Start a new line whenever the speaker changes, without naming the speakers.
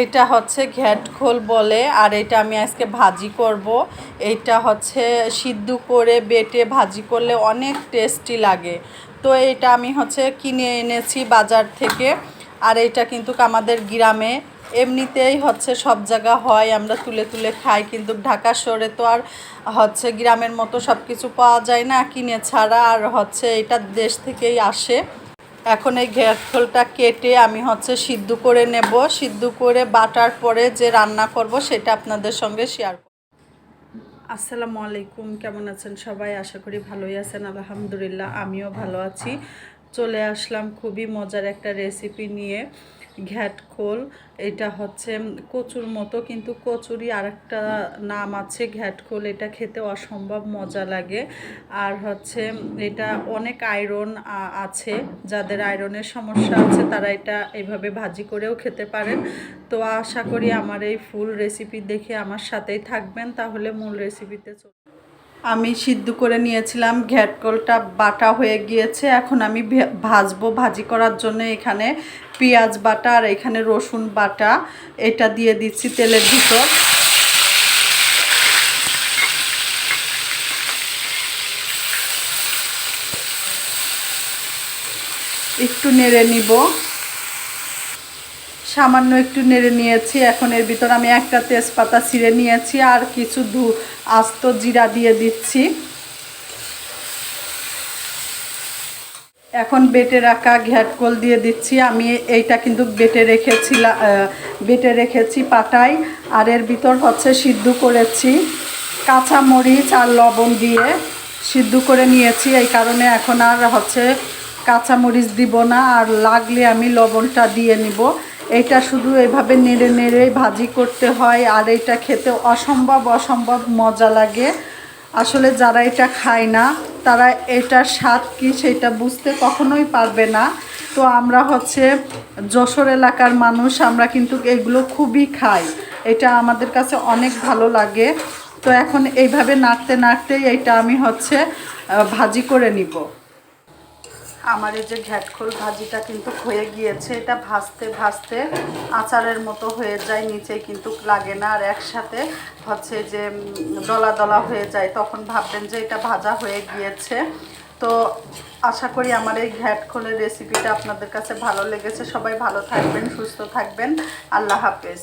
এটা হচ্ছে ঘ্যাটখোল বলে, আর এটা আমি আজকে ভাজি করব। এটা হচ্ছে সিদ্ধ করে বেটে ভাজি করলে অনেক টেস্টি লাগে। তো এটা আমি হচ্ছে কিনে এনেছি বাজার থেকে, আর এটা কিন্তু আমাদের গ্রামে এমনিতেই হচ্ছে সব জায়গা হয়, আমরা তুলে তুলে খাই, কিন্তু ঢাকা শহরে তো আর হচ্ছে গ্রামের মতো সব কিছু পাওয়া যায় না, কিনে ছাড়া আর হচ্ছে এটা দেশ থেকেই আসে। এখন এই ঘেরখোলটা কেটে আমি হচ্ছে সিদ্ধ করে নেব। সিদ্ধ করে বাটার পরে যে রান্না করব সেটা আপনাদের সঙ্গে শেয়ার করব। আসসালামু আলাইকুম, কেমন আছেন সবাই? আশা করি ভালোই আছেন, আলহামদুলিল্লাহ, আমিও ভালো আছি। চলে আসলাম খুবই মজার একটা রেসিপি নিয়ে। ঘ্যাটখোল এটা হচ্ছে কচুর মতো, কিন্তু কচুরি আরেকটা নাম আছে ঘ্যাটখোল এটা খেতে অসম্ভব মজা লাগে। আর হচ্ছে এটা অনেক আয়রন আছে, যাদের আয়রনের সমস্যা আছে, তারা এটা এভাবে ভাজি করেও খেতে পারেন। তো আশা করি আমার এই ফুল রেসিপি দেখে আমার সাথেই থাকবেন, তাহলে মূল রেসিপিতে আমি সিদ্ধ করে নিয়েছিলাম ঘ্যাটকলটা বাটা হয়ে গিয়েছে। এখন আমি ভাজবো ভাজি করার জন্য এখানে পেঁয়াজ বাটা আর এখানে রসুন বাটা। এটা দিয়ে দিচ্ছি তেলের ভিতর। একটু নেড়ে নিব। সামান্য একটু নেড়ে নিয়েছি। এখন এর ভিতর আমি একটা তেজপাতা ছিঁড়ে নিয়েছি আর কিছু দু আস্ত জিরা দিয়ে দিচ্ছি। এখন বেটে রাখা ঘ্যাটকল দিয়ে দিচ্ছি। আমি এইটা কিন্তু বেটে রেখেছিলাম বেটে রেখেছি পাটায়। আর এর ভিতর হচ্ছে সিদ্ধ করেছি কাঁচা মরিচ আর লবণ দিয়ে সিদ্ধ করে নিয়েছি। এই কারণে এখন আর হচ্ছে কাঁচা মরিচ দিব না। আর লাগলে আমি লবণটা দিয়ে নিব। এটা শুধু এভাবে নেড়ে নেড়ে ভাজি করতে হয়, আর এটা খেতে অসম্ভব অসম্ভব মজা লাগে। আসলে যারা এটা খায় না, তারা এটার স্বাদ কি সেটা বুঝতে কখনোই পারবে না। তো আমরা হচ্ছে যশোর এলাকার মানুষ, আমরা কিন্তু এগুলো খুবই খাই। এটা আমাদের কাছে অনেক ভালো লাগে। তো এখন এইভাবে নাড়তে, নাড়তেই এটা আমি হচ্ছে ভাজি করে নিব। আমার এই যে ঘ্যাটখোল ভাজিটা কিন্তু হয়ে গিয়েছে, এটা ভাজতে ভাজতে আচারের মতো হয়ে যায়, নিচে কিন্তু লাগে না। আর একসাথে হচ্ছে যে দলা দলা হয়ে যায়, তখন ভাববেন যে এটা ভাজা হয়ে গিয়েছে। তো আশা করি আমার এই ঘ্যাটখোলের রেসিপিটা আপনাদের কাছে ভালো লেগেছে। সবাই ভালো থাকবেন, সুস্থ থাকবেন। আল্লাহ হাফেজ।